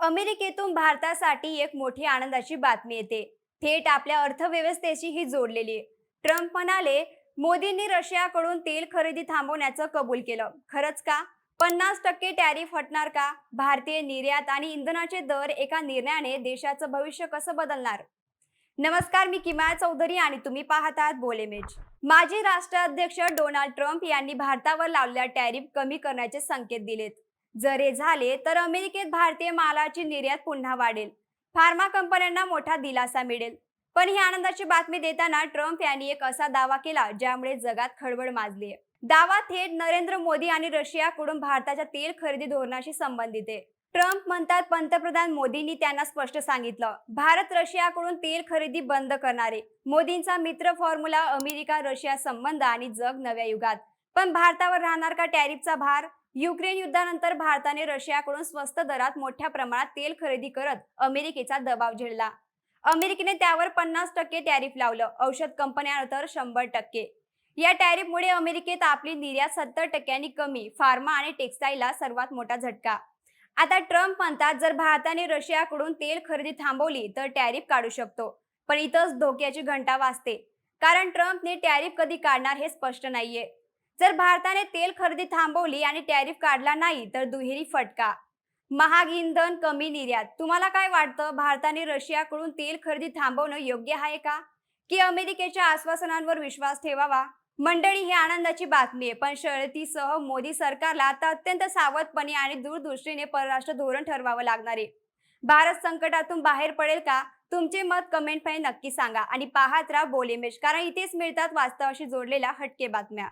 अमेरिकेतून भारतासाठी एक मोठी आनंदाची बातमी येते. थेट आपल्या अर्थव्यवस्थेशी ही जोडलेली आहे. ट्रम्प म्हणाले मोदींनी रशियाकडून तेल खरेदी थांबवण्याचं कबूल केलं. खरंच का? पन्नास टक्के टॅरिफ हटणार का? भारतीय निर्यात आणि इंधनाचे दर एका निर्णयाने देशाचं भविष्य कसं बदलणार? नमस्कार मी किमाया चौधरी आणि तुम्ही पाहत आहात बोलेमेज माजी राष्ट्राध्यक्ष डोनाल्ड ट्रम्प यांनी भारतावर लावलेल्या टॅरिफ कमी करण्याचे संकेत दिलेत. जर हे झाले तर अमेरिकेत भारतीय मालाची निर्यात पुन्हा वाढेल. फार्मा कंपन्यांना मोठा दिलासा मिळेल. पण ही आनंदाची बातमी देताना ट्रम्प यांनी एक असा दावा केला ज्यामुळे जगात खळबळ माजली आहे दावा थेट नरेंद्र मोदी आणि रशियाकडून भारताच्या तेल खरेदी धोरणाशी संबंधित आहे. ट्रम्प म्हणतात पंतप्रधान मोदींनी त्यांना स्पष्ट सांगितलं भारत रशियाकडून तेल खरेदी बंद करणारे मोदींचा मित्र फॉर्म्युला अमेरिका रशिया संबंध आणि जग नव्या युगात. पण भारतावर राहणार का टॅरिफचा भार? युक्रेन युद्धानंतर भारताने रशियाकडून स्वस्त दरात मोठ्या प्रमाणात तेल खरेदी करत अमेरिकेचा दबाव झेलला अमेरिकेने त्यावर पन्नास टक्के टॅरिफ लावलं. औषध कंपन्या तर शंभर टक्के. या टॅरिफमुळे अमेरिकेत आपली निर्यात सत्तर टक्क्यांनी कमी. फार्मा आणि टेक्स्टाईलला सर्वात मोठा झटका. आता ट्रम्प म्हणतात जर भारताने रशियाकडून तेल खरेदी थांबवली तर टॅरिफ काढू शकतो. पण इथंच धोक्याची घंटा वाजते. कारण ट्रम्पने टॅरिफ कधी काढणार हे स्पष्ट नाहीये. जर भारताने तेल खरेदी थांबवली आणि टॅरिफ काढला नाही तर दुहेरी फटका. महाग इंधन कमी निर्यात. तुम्हाला काय वाटतं? भारताने रशियाकडून तेल खरेदी थांबवणं योग्य आहे का? की अमेरिकेच्या आश्वासनांवर विश्वास ठेवावा? मंडळी ही आनंदाची बातमी आहे पण शर्यतीसह मोदी सरकारला आता अत्यंत सावधपणे आणि दूरदृष्टीने परराष्ट्र धोरण ठरवावं लागणार आहे. भारत संकटातून बाहेर पडेल का? तुमचे मत कमेंटमध्ये नक्की सांगा आणि पाहत राहा बोलेमेश कारण इथेच मिळतात वास्तवाशी जोडलेल्या हटके बातम्या.